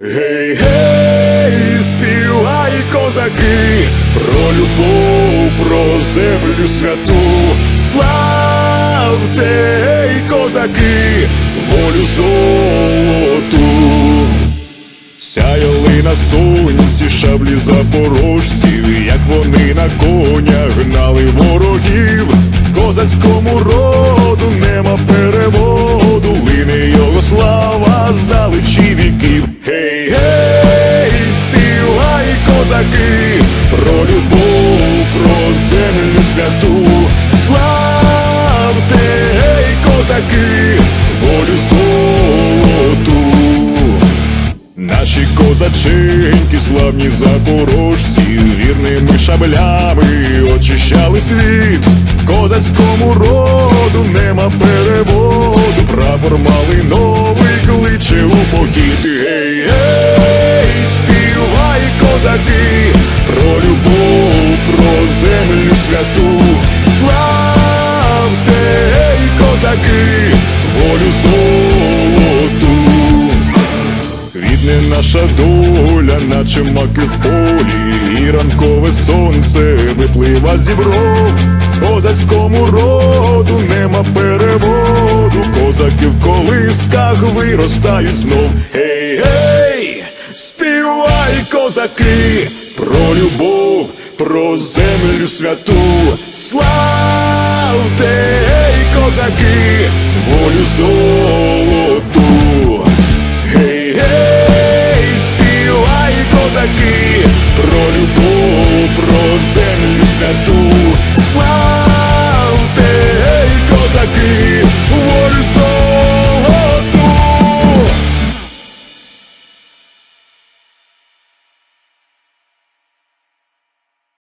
Гей, гей, співай козаки, про любов, про землю святу, славте, гей, козаки, волю золоту. Сяяли на сонці шаблі запорожців, як вони на конях гнали ворогів, козацькому роду нема переводу, лине його слава здалечі віків. Козаки, про любов, про землю святу, славте, гей, козаки, волю золоту. Наші козаченьки, славні запорожці, вірними шаблями очищали світ. Козацькому роду нема переводу, прапор малиновий кличе у похід. Гей, співай про любов, про землю святу. Славте, гей, козаки, волю золоту. Квітне наша доля, наче маки в полі, і ранкове сонце виплива з дібров. Козацькому роду нема переводу, козаки в колисках виростають знов. Козаки, про любов, про землю святу. Славте, ей, козаки, волю золоту.